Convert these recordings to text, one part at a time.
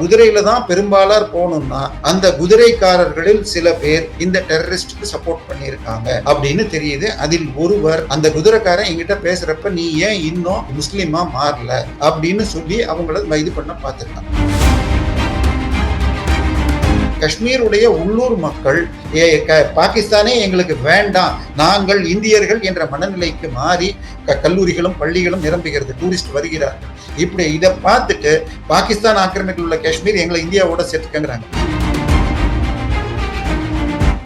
குதிரையில தான் பெரும்பாலார் போகணும்னா அந்த குதிரைக்காரர்களில் சில பேர் இந்த டெரரிஸ்டுக்கு சப்போர்ட் பண்ணியிருக்காங்க அப்படின்னு தெரியுது. அதில் ஒருவர் அந்த குதிரைக்காரன் என்கிட்ட பேசுறப்ப நீ ஏன் இன்னும் முஸ்லீமா மாறல? அப்படின்னு சொல்லி அவங்கள இது பண்ண பார்த்துருக்காங்க காஷ்மீருடைய உள்ளூர் மக்கள் ஏ, க- பாகிஸ்தானே எங்களுக்கு வேண்டாம். நாங்கள் இந்தியர்கள் என்ற மனநிலைக்கு மாறி க- கல்லூரிகளும் பள்ளிகளும் நிரம்புகிறது. டூரிஸ்ட் வருகிறார்கள். இப்படி இதை பார்த்துட்டு பாகிஸ்தான் ஆக்கிரமிப்பில் உள்ள காஷ்மீர் எங்களை இந்தியாவோட சேர்த்துக்கங்கிறாங்க.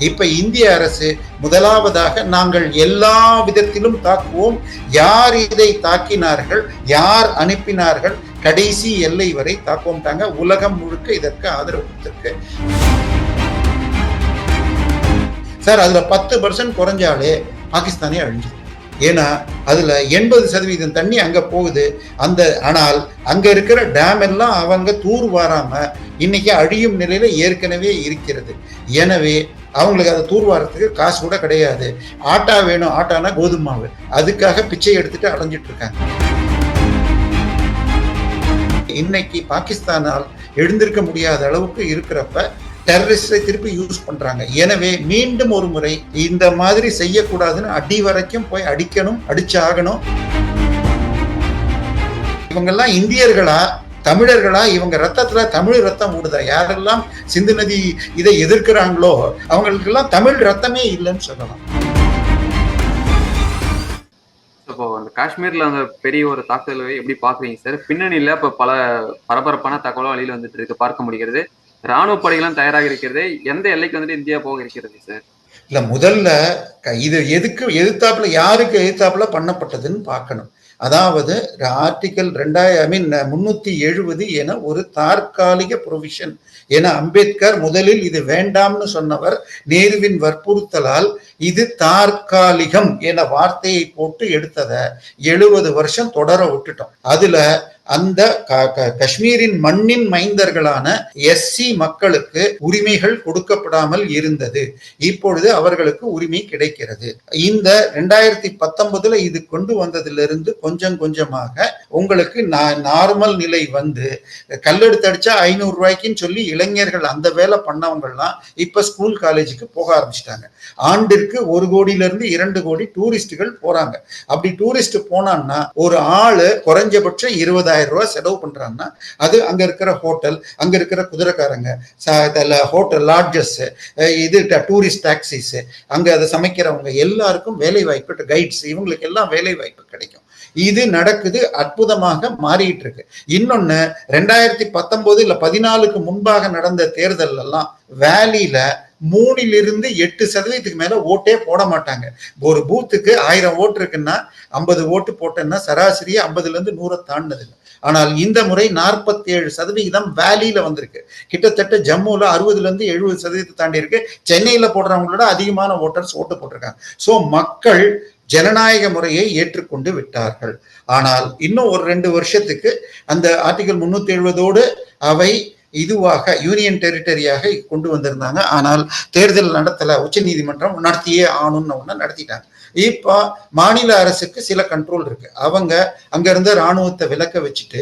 இப்ப இந்திய அரசு முதலாவதாக நாங்கள் எல்லா விதத்திலும் தாக்குவோம். யார் இதை தாக்கினார்கள் யார் அனுப்பினார்கள் கடைசி எல்லை வரை தாக்குவோம்ட்டாங்க. உலகம் முழுக்க இதற்கு ஆதரவு கொடுத்திருக்கு. சார் அதுல பத்து பர்சன்ட் குறைஞ்சாலே பாகிஸ்தானே அழிஞ்சுது ஏன்னா அதில் எண்பது சதவீதம் தண்ணி அங்கே போகுது. அந்த ஆனால் அங்கே இருக்கிற டேம் எல்லாம் அவங்க தூர் வாராமல் இன்னைக்கு அழியும் நிலையில் ஏற்கனவே இருக்கிறது. எனவே அவங்களுக்கு அதை தூர்வாரத்துக்கு காசு கூட கிடையாது. ஆட்டா வேணும் ஆட்டானா கோதுமை மாவு. அதுக்காக பிச்சை எடுத்துட்டு அலைஞ்சிட்டு இருக்காங்க. இன்னைக்கு பாகிஸ்தானால் எழுந்திருக்க முடியாத அளவுக்கு இருக்கிறப்ப டெரரிஸ்டை திருப்பி யூஸ் பண்றாங்க. எனவே மீண்டும் ஒரு முறை இந்த மாதிரி செய்யக்கூடாதுன்னு அடி வரைக்கும் போய் அடிக்கணும் அடிச்சாகணும். இவங்கெல்லாம் இந்தியர்களா? தமிழர்களா? இவங்க ரத்தத்துல தமிழ் ரத்தம் ஓடுதா யாரெல்லாம் சிந்து நதி இதை எதிர்க்கிறாங்களோ அவங்களுக்கெல்லாம் தமிழ் ரத்தமே இல்லைன்னு சொல்லலாம். இப்போ அந்த காஷ்மீர்ல அந்த பெரிய ஒரு தாக்குதலை எப்படி பாக்குறீங்க சார் பின்னணியில இப்ப பல பரபரப்பான தகவலும் வெளியில வந்துட்டு இருக்கு. பார்க்க முடிகிறது. ராணுவ படைகளும் தயாராக இருக்கிறது எந்த எல்லைக்கு வந்துட்டு இந்தியா போக இருக்கிறது சார்? இல்ல முதல்ல க- இது எதுக்கு எதிர்த்தாப்புல யாருக்கு எதிர்த்தாப்புல பண்ணப்பட்டதுன்னு பார்க்கணும். அதாவது ஆர்டிகல் ரெண்டாயிரம் ஐ மீன் முன்னூத்தி எழுபது என ஒரு தற்காலிக ப்ரொவிஷன். என அம்பேத்கர் முதலில் இது வேண்டாம்னு சொன்னவர் நேருவின் வற்புறுத்தலால் இது தற்காலிகம் என வார்த்தையை போட்டு எடுத்ததை எழுபது வருஷம் தொடர விட்டுட்டோம். அதுல அந்த க- காஷ்மீரின் மண்ணின் மைந்தர்களான எஸ்சி மக்களுக்கு உரிமைகள் கொடுக்கப்படாமல் இருந்தது. இப்பொழுது அவர்களுக்கு உரிமை கிடைக்கிறது. இந்த ரெண்டாயிரத்தி பத்தொன்பதுல இது கொண்டு வந்ததிலிருந்து கொஞ்சம் கொஞ்சமாக உங்களுக்கு நார்மல் நிலை வந்து கல்லெடுத்து அடிச்சா ஐநூறு ரூபாய்க்குன்னு சொல்லி இளைஞர்கள் அந்த வேலை பண்ணவங்கள்லாம் இப்ப ஸ்கூல் காலேஜுக்கு போக ஆரம்பிச்சிட்டாங்க. ஆண்டிற்கு ஒரு கோடியில இருந்து இரண்டு கோடி டூரிஸ்டுகள் போறாங்க. அப்படி டூரிஸ்ட் போனான்னா ஒரு ஆளு குறைஞ்சபட்சம் இருபதாயிரம் ரூபாய் செலவு பண்றான்னா அது அங்க இருக்கிற ஹோட்டல் அங்க இருக்கிற குதிரைக்காரங்க ஹோட்டல் லாட்ஜஸ் இது டூரிஸ்ட் டாக்ஸிஸ் அங்க அதை சமைக்கிறவங்க எல்லாருக்கும் வேலை வாய்ப்பு கைட்ஸ் இவங்களுக்கு எல்லாம் வேலை வாய்ப்பு கிடைக்கும். இது நடக்குது அற்புதமாக மாறிட்டு இருக்கு இன்னொன்னு ரெண்டாயிரத்தி பத்தொன்பது இல்ல பதினாலுக்கு முன்பாக நடந்த தேர்தல் எல்லாம் வேலியில மூணிலிருந்து எட்டு சதவீதத்துக்கு மேல ஓட்டே போட மாட்டாங்க. ஒரு பூத்துக்கு ஆயிரம் ஓட்டு இருக்குன்னா ஐம்பது ஓட்டு போட்டேன்னா சராசரியா ஐம்பதுல இருந்து நூறை தாண்டினது. ஆனால் இந்த முறை நாற்பத்தி ஏழு சதவிகிதம் வேலியில வந்திருக்கு. கிட்டத்தட்ட ஜம்முல அறுபதுல இருந்து எழுபது சதவீதத்தை தாண்டி இருக்கு சென்னையில போடுறவங்களோட அதிகமான ஓட்டர்ஸ் ஓட்டு போட்டிருக்காங்க. சோ மக்கள் ஜனநாயக முறையை ஏற்றுக்கொண்டு விட்டார்கள். ஆனால் இன்னும் ஒரு ரெண்டு வருஷத்துக்கு அந்த ஆர்டிகல் முன்னூத்தி எழுபதோடு அவை இதுவாக யூனியன் டெரிட்டரியாக கொண்டு வந்திருந்தாங்க. ஆனால் தேர்தல் நடத்தல உச்ச நீதிமன்றம் நடத்தியே ஆணும்னு ஒன்று நடத்திட்டாங்க. இப்போ மாநில அரசுக்கு சில கண்ட்ரோல் இருக்கு. அவங்க அங்கேருந்து இராணுவத்தை ராணுவத்தை விலக்க வச்சுட்டு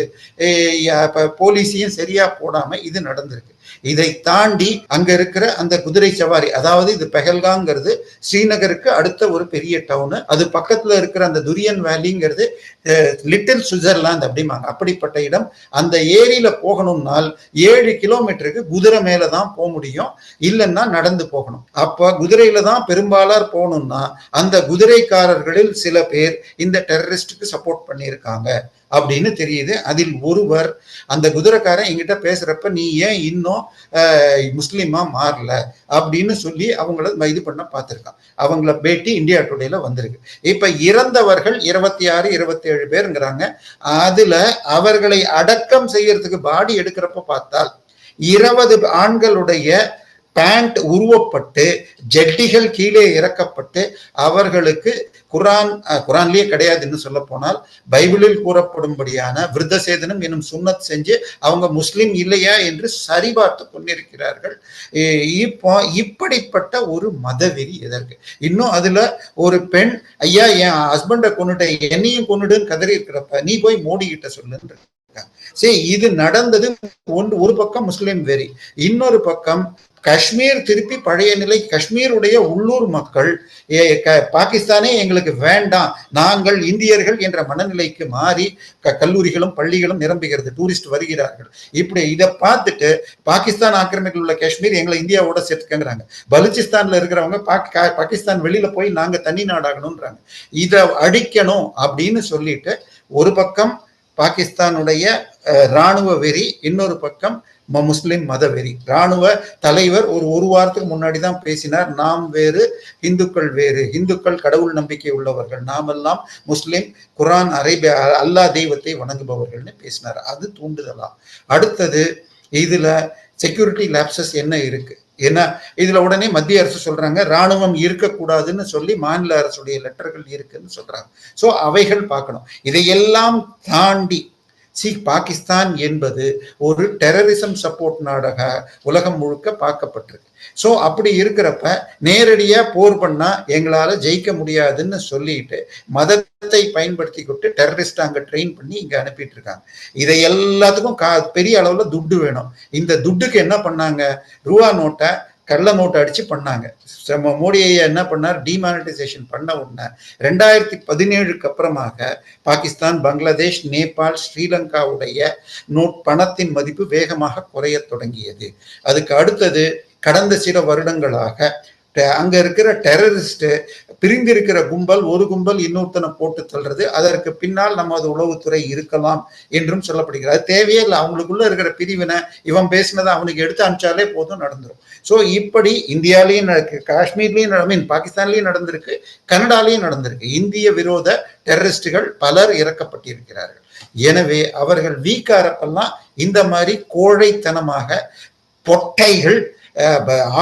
இப்போ போலீஸையும் சரியா போடாம இது நடந்திருக்கு. இதை தாண்டி அங்க இருக்கிற அந்த குதிரை சவாரி அதாவது இது பெஹல்காங்கிறது ஸ்ரீநகருக்கு அடுத்த ஒரு பெரிய டவுனு அது பக்கத்துல இருக்கிற அந்த துரியன் வேலிங்கிறது லிட்டில் சுவிட்சர்லாந்து அப்படிம்பாங்க. அப்படிப்பட்ட இடம். அந்த ஏரியில போகணும்னால் ஏழு கிலோமீட்டருக்கு குதிரை மேல தான் போக முடியும். இல்லைன்னா நடந்து போகணும். அப்ப குதிரையில தான் பெரும்பாலார் போகணும்னா அந்த குதிரைக்காரர்களில் சில பேர் இந்த டெரரிஸ்டுக்கு சப்போர்ட் பண்ணியிருக்காங்க. அப்படின்னு தெரியுது. அதில் ஒருவர் அந்த குதிரைக்காரன் என்கிட்ட பேசுறப்ப நீ ஏன் இன்னும் முஸ்லீமா மாறல? அப்படின்னு சொல்லி அவங்கள இது பண்ண பார்த்துருக்கான். அவங்கள பேட்டி இந்தியா டுடேல வந்திருக்கு. இப்ப இறந்தவர்கள் இருபத்தி ஆறு இருபத்தி ஏழு பேருங்கிறாங்க. அதுல அவர்களை அடக்கம் செய்யறதுக்கு பாடி எடுக்கிறப்ப பார்த்தால் இருபது ஆண்களுடைய பேண்ட் உருவப்பட்டு ஜெட்டிகள் கீழே இறக்கப்பட்டு அவர்களுக்கு குரான் குரான்லயே கிடையாதுன்னு சொல்ல போனால் பைபிளில் கூறப்படும்படியான விருத்த சேதனம் என்னும் சுன்னத் செஞ்சு அவங்க முஸ்லிம் இல்லையா என்று சரிபார்த்து கொண்டிருக்கிறார்கள். இப்போ இப்படிப்பட்ட ஒரு மதவெறி எதற்கு? இன்னும் அதுல ஒரு பெண் ஐயா என் ஹஸ்பண்டை கொண்டுட்டேன் என்னையும் கொண்டுடுன்னு கதறி இருக்கிறப்ப நீ போய் மோடி கிட்ட சொல்லுன்ற. சரி இது நடந்தது ஒன்று ஒரு பக்கம் முஸ்லிம் வெறி இன்னொரு பக்கம் காஷ்மீர் திருப்பி பழைய நிலை காஷ்மீருடைய உள்ளூர் மக்கள் ஏ, க- பாகிஸ்தானே எங்களுக்கு வேண்டாம் நாங்கள் இந்தியர்கள் என்ற மனநிலைக்கு மாறி க- கல்லூரிகளும் பள்ளிகளும் நிரம்புகிறது டூரிஸ்ட் வருகிறார்கள். இப்படி இதை பார்த்துட்டு பாகிஸ்தான் ஆக்கிரமிப்பில் உள்ள காஷ்மீர் எங்களை இந்தியாவோட சேர்த்துக்கங்கிறாங்க. பலுச்சிஸ்தான்ல இருக்கிறவங்க கா- பாகிஸ்தான் வெளியில போய் நாங்க தனி நாடாகணும்ன்றாங்க. இதை அடிக்கணும் அப்படின்னு சொல்லிட்டு ஒரு பக்கம் பாகிஸ்தானுடைய இராணுவ ராணுவ வெறி இன்னொரு பக்கம் ம- முஸ்லிம் மத வெறி. ராணுவ தலைவர் ஒரு ஒரு வாரத்துக்கு முன்னாடி தான் பேசினார் நாம் வேறு இந்துக்கள் வேறு. இந்துக்கள் கடவுள் நம்பிக்கை உள்ளவர்கள். நாமெல்லாம் முஸ்லிம் குரான் அரேபிய அல்லாஹ் தெய்வத்தை வணங்குபவர்கள்னு பேசினார். அது தூண்டுதலா? அடுத்தது இதுல செக்யூரிட்டி லேப்சஸ் என்ன இருக்கு? ஏன்னா இதுல உடனே மத்திய அரசு சொல்றாங்க ராணுவம் இருக்கக்கூடாதுன்னு சொல்லி மாநில அரசுடைய லெட்டர்கள் இருக்குன்னு சொல்றாங்க. சோ அவைகள் பார்க்கணும். இதையெல்லாம் தாண்டி சி பாகிஸ்தான் என்பது ஒரு டெரரிசம் சப்போர்ட் நாடக உலகம் முழுக்க பார்க்கப்பட்டிருக்கு. ஸோ அப்படி இருக்கிறப்ப நேரடியாக போர் பண்ணால் எங்களால் ஜெயிக்க முடியாதுன்னு சொல்லிட்டு மதத்தை பயன்படுத்தி கொண்டு டெரரிஸ்ட் அங்கே ட்ரெயின் பண்ணி இங்கே அனுப்பிட்டு இருக்காங்க இதை எல்லாத்துக்கும் கா பெரிய அளவில் துட்டு வேணும். இந்த துட்டுக்கு என்ன பண்ணாங்க? ரூபா நோட்டை கள்ள நோட்டை அடிச்சு பண்ணாங்க. மோடியை மோடி ஐயா என்ன பண்ணார்? டிமானிட்டைசேஷன் பண்ண உடனே ரெண்டாயிரத்தி பதினேழுக்கு அப்புறமாக பாகிஸ்தான் பங்களாதேஷ் நேபாள் ஸ்ரீலங்காவுடைய நோட் பணத்தின் மதிப்பு வேகமாக குறைய தொடங்கியது. அதுக்கு அடுத்தது கடந்த சில வருடங்களாக அங்க இருக்கிற டெரரிஸ்ட் பிரிந்திருக்கிற கும்பல் ஒரு கும்பல் இன்னொருத்தனை போட்டு தள்ளுறது அதற்கு பின்னால் நமது உளவுத்துறை இருக்கலாம் என்றும் சொல்லப்படுகிறது. அது தேவையே இல்லை. அவங்களுக்குள்ள இருக்கிற பிரிவினை இவன் பேசினதை அவனுக்கு எடுத்து அனுப்பிச்சாலே போதும் நடந்துடும் ஸோ இப்படி இந்தியாலையும் நடக்கு காஷ்மீர்லயும் ஐ மீன் பாகிஸ்தான்லயும் நடந்திருக்கு கனடாலையும் நடந்திருக்கு. இந்திய விரோத டெரரிஸ்டுகள் பலர் இறக்கப்பட்டிருக்கிறார்கள். எனவே அவர்கள் வீக்காரப்பெல்லாம் இந்த மாதிரி கோழைத்தனமாக பொட்டைகள்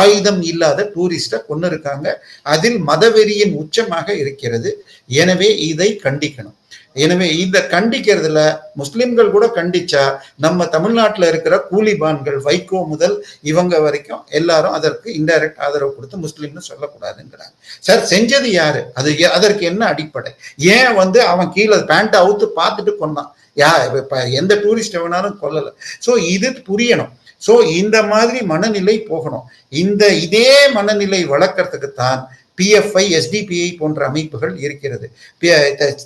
ஆயுதம் இல்லாத டூரிஸ்டை கொண்டு இருக்காங்க அதில் மதவெறியின் உச்சமாக இருக்கிறது. எனவே இதை கண்டிக்கணும். எனவே இந்த கண்டிக்கிறதுல முஸ்லிம்கள் கூட கண்டிச்சா நம்ம தமிழ்நாட்டில் இருக்கிற கூலிபான்கள் வைகோ முதல் இவங்க வரைக்கும் எல்லாரும் அதற்கு இன்டைரக்ட் ஆதரவு கொடுத்து முஸ்லீம்னு சொல்லக்கூடாதுங்கிறாங்க. சார் செஞ்சது யாரு? அது அதற்கு என்ன அடிப்படை? ஏன் வந்து அவன் கீழே பேண்ட் அவுத்து பார்த்துட்டு கொண்டான் யா எந்த டூரிஸ்ட் வேணாலும் கொல்லலை. ஸோ இது புரியணும். ஸோ இந்த மாதிரி மனநிலை போகணும். இந்த இதே மனநிலை வளர்க்கறதுக்கு தான் பிஎஃப்ஐ எஸ்டிபிஐ போன்ற அமைப்புகள் இருக்கிறது.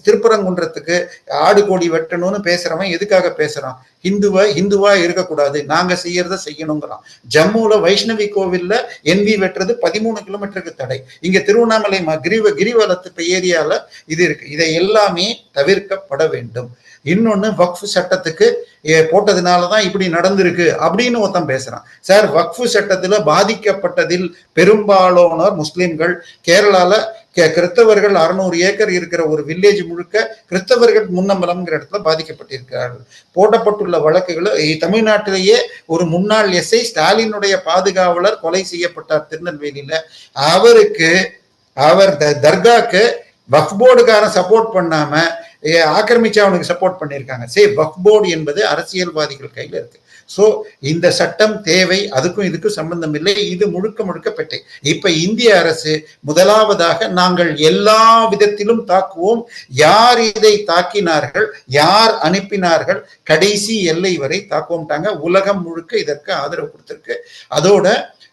திருப்பரங்குன்றத்துக்கு ஆடு கோடி வெட்டணும்னு பேசுறவன் எதுக்காக பேசுறான்? ஹிந்துவை ஹிந்துவா இருக்கக்கூடாது. நாங்க செய்யறத செய்யணுங்கிறான். ஜம்முல வைஷ்ணவி கோவில்ல என்வி வெட்டுறது பதிமூணு கிலோமீட்டருக்கு தடை. இங்க திருவண்ணாமலை ம- கிரிவ கிரிவலத்து ஏரியால இது இருக்கு. இதை எல்லாமே தவிர்க்கப்பட வேண்டும். இன்னொன்னு வக்ஃப் சட்டத்துக்கு ஏ, போட்டதுனாலதான் இப்படி நடந்திருக்கு அப்படின்னு ஒருத்தன் பேசுறான். சார் வக்ஃபு சட்டத்துல பாதிக்கப்பட்டதில் பெரும்பாலானோர் முஸ்லிம்கள். கேரளால கே- கிறிஸ்தவர்கள் அறுநூறு ஏக்கர் இருக்கிற ஒரு வில்லேஜ் முழுக்க கிறிஸ்தவர்கள் முன்னம்பலம்ங்கிற இடத்துல பாதிக்கப்பட்டிருக்கிறார்கள். போடப்பட்டுள்ள வழக்குகள் தமிழ்நாட்டிலேயே ஒரு முன்னாள் எஸ்ஐ ஸ்டாலினுடைய பாதுகாவலர் கொலை செய்யப்பட்டார் திருநெல்வேலியில. அவருக்கு அவர் த- தர்காக்கு வக்ஃப் போர்டுக்காரன் சப்போர்ட் பண்ணாம ஆக்கிரமிச்சு அவனுக்கு சப்போர்ட் பண்ணியிருக்காங்க. சரி வக்ஃப் போர்டு என்பது அரசியல்வாதிகள் கையில் இருக்கு. ஸோ இந்த சட்டம் தேவை அதுக்கும் இதுக்கும் சம்பந்தம் இல்லை. இது முழுக்க முழுக்க பெட்டை. இப்ப இந்திய அரசு முதலாவதாக நாங்கள் எல்லா விதத்திலும் தாக்குவோம். யார் இதை தாக்கினார்கள் யார் அனுப்பினார்கள் கடைசி எல்லை வரை தாக்குவோம்ட்டாங்க. உலகம் முழுக்க இதற்கு ஆதரவு கொடுத்திருக்கு. அதோட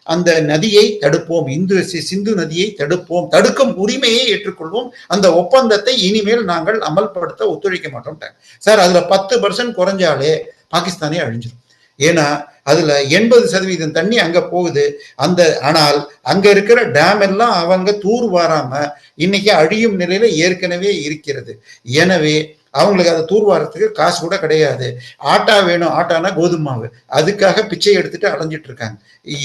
அந்த நதியை தடுப்போம். இந்து சிந்து நதியை தடுப்போம். தடுக்கும் உரிமையை ஏற்றுக்கொள்வோம். அந்த ஒப்பந்தத்தை இனிமேல் நாங்கள் அமல்படுத்த ஒத்துழைக்க மாட்டோம். சார் அதுல பத்து பர்சன்ட் குறைஞ்சாலே பாகிஸ்தானே அழிஞ்சிடும் ஏன்னா அதுல எண்பது சதவீதம் தண்ணி அங்க போகுது. அந்த ஆனால் அங்க இருக்கிற டேம் எல்லாம் அவங்க தூர் வாராம இன்னைக்கு அழியும் நிலையில ஏற்கனவே இருக்கிறது. எனவே அவங்களுக்கு அதை தூர்வாரத்துக்கு காசு கூட கிடையாது. ஆட்டா வேணும் ஆட்டானா கோதுமை மாவு. அதுக்காக பிச்சை எடுத்துட்டு அலைஞ்சிட்டு இருக்காங்க.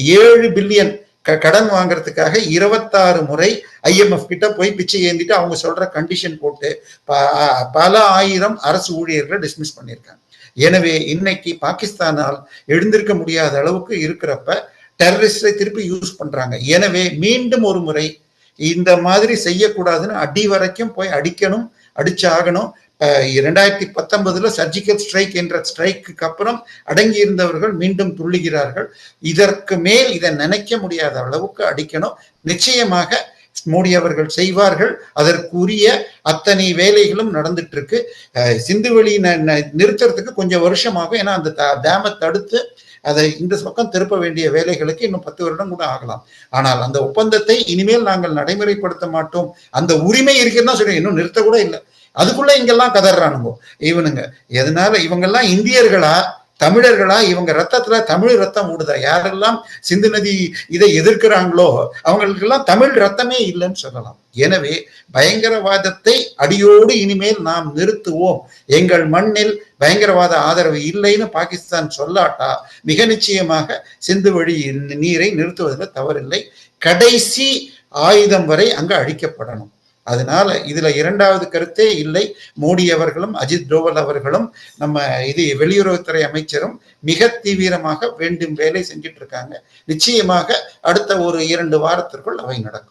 ஏழு பில்லியன் கடன் வாங்குறதுக்காக இருபத்தாறு முறை ஐஎம்எஃப் கிட்ட போய் பிச்சை ஏந்திட்டு அவங்க சொல்ற கண்டிஷன் போட்டு ப- பல ஆயிரம் அரசு ஊழியர்களை டிஸ்மிஸ் பண்ணியிருக்காங்க. எனவே இன்னைக்கு பாகிஸ்தானால் எழுந்திருக்க முடியாத அளவுக்கு இருக்கிறப்ப டெரரிஸ்டை திருப்பி யூஸ் பண்றாங்க. எனவே மீண்டும் ஒரு முறை இந்த மாதிரி செய்யக்கூடாதுன்னு அடி வரைக்கும் போய் அடிக்கணும் அடிச்சாகணும் இரண்டாயிரத்தி பத்தொன்பதுல சர்ஜிக்கல் ஸ்ட்ரைக் என்ற ஸ்ட்ரைக்கு அப்புறம் அடங்கி இருந்தவர்கள் மீண்டும் துள்ளுகிறார்கள். இதற்கு மேல் இதை நினைக்க முடியாத அளவுக்கு அடிக்கணும். நிச்சயமாக மோடி அவர்கள் செய்வார்கள். அதற்குரிய அத்தனை வேலைகளும் நடந்துட்டு இருக்கு அஹ் சிந்துவெளி ந- ந- நிறுத்துறதுக்கு கொஞ்சம் வருஷமாகும். ஏன்னா அந்த த- டேமை தடுத்து அதை இந்த பக்கம் திருப்ப வேண்டிய வேலைகளுக்கு இன்னும் பத்து வருடம் கூட ஆகலாம். ஆனால் அந்த ஒப்பந்தத்தை இனிமேல் நாங்கள் நடைமுறைப்படுத்த மாட்டோம். அந்த உரிமை இருக்குன்னு தான் சொல்றேன். இன்னும் நிறுத்த கூட இல்லை. அதுக்குள்ள இங்கெல்லாம் கதறானுங்க. இவனுங்க எதனால? இவங்கெல்லாம் இந்தியர்களா? தமிழர்களா? இவங்க ரத்தத்துல தமிழ் ரத்தம் ஓடுதா யாரெல்லாம் சிந்து நதி இதை எதிர்க்கிறாங்களோ அவங்களுக்கெல்லாம் தமிழ் ரத்தமே இல்லைன்னு சொல்லலாம். எனவே பயங்கரவாதத்தை அடியோடு இனிமேல் நாம் நிறுத்துவோம். எங்கள் மண்ணில் பயங்கரவாத ஆதரவு இல்லைன்னு பாகிஸ்தான் சொல்லாட்டா மிக நிச்சயமாக சிந்து வழி நீரை நிறுத்துவதில் தவறில்லை. கடைசி ஆயுதம் வரை அங்கு அழிக்கப்படணும். அதனால இதுல இரண்டாவது கருத்தே இல்லை. மோடி அவர்களும் அஜித் டோவல் அவர்களும் நம்ம இது வெளியுறவுத்துறை அமைச்சரும் மிக தீவிரமாக வேண்டும் வேலை செஞ்சிட்டு இருக்காங்க. நிச்சயமாக அடுத்த ஒரு இரண்டு வாரத்திற்குள் அவை நடக்கும்.